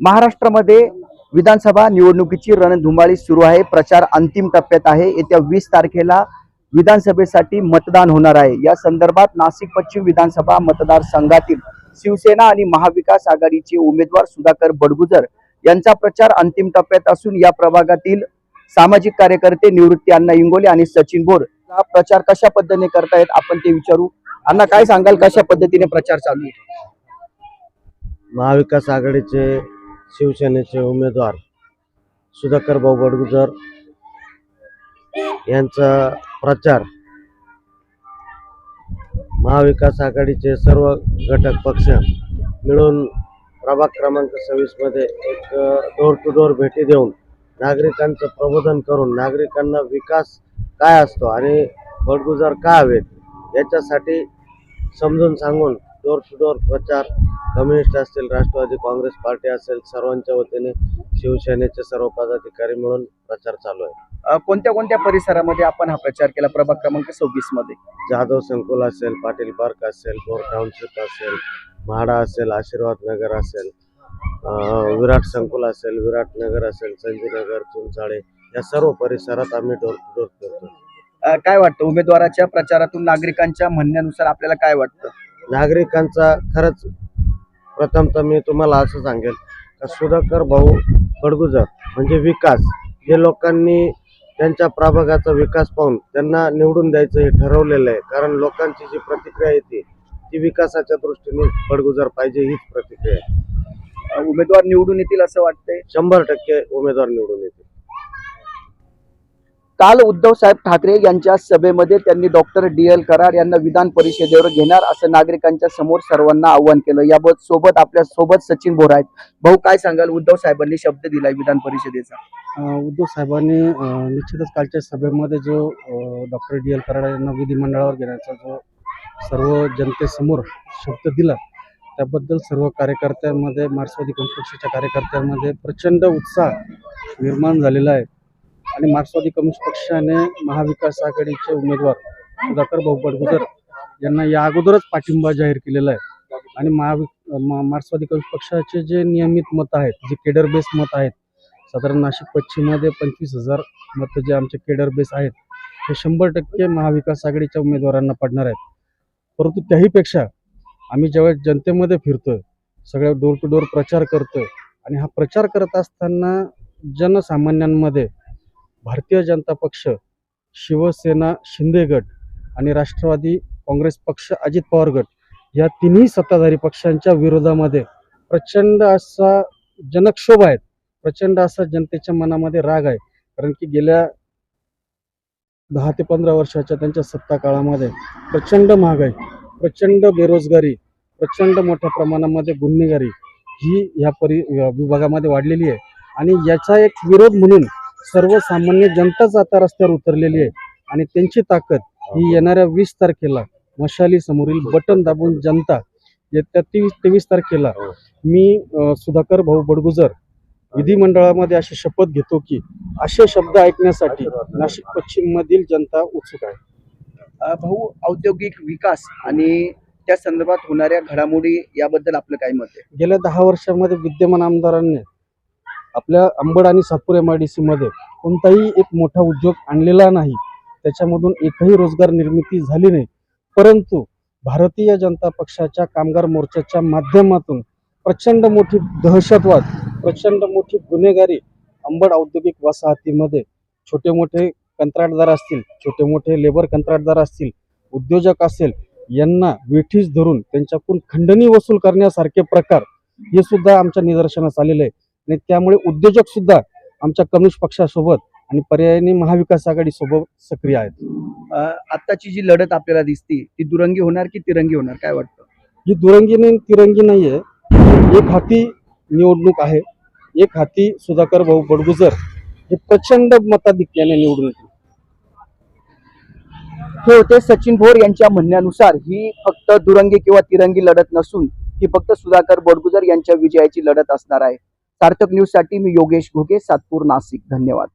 महाराष्ट्रामध्ये विधानसभा निवडणुकीची रणधुमाळी सुरू आहे. प्रचार अंतिम टप्प्यात आहे. येत्या वीस तारखेला विधानसभेसाठी मतदान होणार आहे. या संदर्भात नाशिक पश्चिम विधानसभा मतदारसंघातील शिवसेना आणि महाविकास आघाडीचे उमेदवार सुधाकर बडगुजर यांचा प्रचार अंतिम टप्प्यात असून या प्रभागातील सामाजिक कार्यकर्ते निवृत्ती अण्णा इंगोले आणि सचिन बोर हा प्रचार कशा पद्धतीने करतायत आपण ते विचारू. अण्णा काय सांगाल? कशा पद्धतीने प्रचार चालू आहे? महाविकास आघाडीचे शिवसेनेचे उमेदवार सुधाकर भाऊ बडगुजर यांचा प्रचार महाविकास आघाडीचे सर्व घटक पक्ष मिळून प्रभाग क्रमांक सव्वीसमध्ये एक डोर टू डोर भेटी देऊन नागरिकांचं प्रबोधन करून नागरिकांना विकास काय असतो आणि बडगुजर का हवेत याच्यासाठी समजून सांगून डोर टू डोर प्रचार. कम्युनिस्ट असतील राष्ट्रवादी काँग्रेस पार्टी असेल सर्वांच्या वतीने शिवसेनेचे सर्व पदाधिकारी मिळून प्रचार चालू आहे. कोणत्या कोणत्या परिसरामध्ये आपण हा प्रचार केला? प्रभाग क्रमांक सव्वीसमध्ये. जाधव संकुल असेल पाटील पार्क असेल बोर टाउनशिप असेल म्हाडा असेल आशीर्वाद नगर असेल विराट संकुल असेल विराट नगर असेल संजयनगर चुंचाळे या सर्व परिसरात आम्ही डोर टू डोर करतो काय वाटतं? उमेदवाराच्या प्रचारातून नागरिकांच्या म्हणण्यानुसार आपल्याला काय वाटतं? नागरिकांचा खरंच प्रथम तर मी तुम्हाला असं सांगेल का सुधाकर भाऊ बडगुजर म्हणजे विकास. हे लोकांनी त्यांच्या प्रभागाचा विकास पाहून त्यांना निवडून द्यायचं हे ठरवलेलं आहे. कारण लोकांची जी प्रतिक्रिया येते ती विकासाच्या दृष्टीने बडगुजर पाहिजे हीच प्रतिक्रिया आहे. उमेदवार निवडून येतील असं वाटतंय? शंभर टक्के उमेदवार निवडून येतील. काल उद्धव साहेब ठाकरे यांच्या सभेमध्ये त्यांनी डॉक्टर डी एल कराड यांना विधान परिषदेवर घेणार असं नागरिकांच्या समोर सर्वांना आव्हान केलं. याबाबत सोबत आपल्यासोबत सचिन बोरा आहेत. भाऊ काय सांगाल? उद्धव साहेबांनी शब्द दिलाय विधान परिषदेचा. उद्धव साहेबांनी निश्चितच कालच्या सभेमध्ये जो डॉक्टर डी एल कराड यांना विधिमंडळावर घेण्याचा जो सर्व जनतेसमोर शब्द दिला त्याबद्दल सर्व कार्यकर्त्यांमध्ये मार्क्सवादी कम्युनिस्ट पक्षाच्या कार्यकर्त्यांमध्ये प्रचंड उत्साह निर्माण झालेला आहे. आणि मार्क्सवादी कम्युनिस्ट पक्षाने महाविकास आघाडीचे उमेदवार सुधाकर भाऊ बडगुजर यांना या अगोदरच पाठिंबा जाहीर केलेला आहे. आणि महावि मा- मार्क्सवादी कम्युनिस्ट पक्षाचे जे नियमित मतं आहेत जे केडर बेस मत आहेत साधारण नाशिक पश्चिममध्ये पंचवीस हजार मतं जे आमचे केडर बेस आहेत हे शंभर टक्के महाविकास आघाडीच्या उमेदवारांना पडणार आहेत. परंतु त्याहीपेक्षा आम्ही ज्यावेळेस जनतेमध्ये फिरतोय सगळ्या डोर टू डोर प्रचार करतोय आणि हा प्रचार करत असताना जनसामान्यांमध्ये भारतीय जनता पक्ष शिवसेना शिंदे गट आणि राष्ट्रवादी काँग्रेस पक्ष अजित पवार गट या तिन्ही सत्ताधारी पक्षांच्या विरोधामध्ये प्रचंड असा जनक्षोभ आहेत प्रचंड असा जनतेच्या मनामध्ये राग आहे. कारण की गेल्या दहा ते पंधरा वर्षाच्या त्यांच्या सत्ता काळामध्ये प्रचंड महागाई प्रचंड बेरोजगारी प्रचंड मोठ्या प्रमाणामध्ये गुन्हेगारी ही या परि विभागामध्ये वाढलेली आहे. आणि याचा एक विरोध म्हणून सर्वसामान्य जनताच आता रस्त्यावर उतरलेली आहे आणि त्यांची ताकद ही येणाऱ्या वीस तारखेला मशाली समोरील बटन दाबून जनता येत्या तेवीस तेवीस तारखेला मी अ, सुधाकर भाऊ बडगुजर विधिमंडळामध्ये अशी शपथ घेतो की असे शब्द ऐकण्यासाठी नाशिक पश्चिम मधील जनता उत्सुक आहे. भाऊ औद्योगिक विकास आणि त्या संदर्भात होणाऱ्या घडामोडी याबद्दल आपलं काय मत आहे? गेल्या दहा वर्षामध्ये विद्यमान आमदारांनी आपल्या अंबड आणि सातपूर एम आय डी मध्ये कोणताही एक मोठा उद्योग आणलेला नाही. त्याच्यामधून एकही रोजगार निर्मिती झाली नाही. परंतु भारतीय जनता पक्षाच्या कामगार मोर्चाच्या माध्यमातून प्रचंड मोठी दहशतवाद प्रचंड मोठी गुन्हेगारी अंबड औद्योगिक वसाहतीमध्ये छोटे मोठे कंत्राटदार असतील छोटे मोठे लेबर कंत्राटदार असतील उद्योजक असेल यांना वेठीस धरून त्यांच्याकडून खंडणी वसूल करण्यासारखे प्रकार हे सुद्धा आमच्या निदर्शनास आलेले आहे आणि त्यामुळे उद्योजक सुद्धा आमच्या कम्युनिस्ट पक्षासोबत आणि पर्यायाने महाविकास आघाडी सोबत सक्रिय आहेत. अ, आत्ताची जी लढत आपल्याला दिसती ती दुरंगी होणार की तिरंगी होणार? काय वाटतं? ही दुरंगी नाही तिरंगी नाहीये एक हाती निवडणूक आहे एक हाती सुधाकर भाऊ बडगुजर हे प्रचंड मताधिक्याने निवडून येतील. हे होते सचिन भोर यांच्या म्हणण्यानुसार ही फक्त दुरंगी किंवा तिरंगी लढत नसून ही फक्त सुधाकर बोडगुजर यांच्या विजयाची लढत असणार आहे. सार्थक न्यूजसाठी मी योगेश घोगे सातपूर नाशिक. धन्यवाद.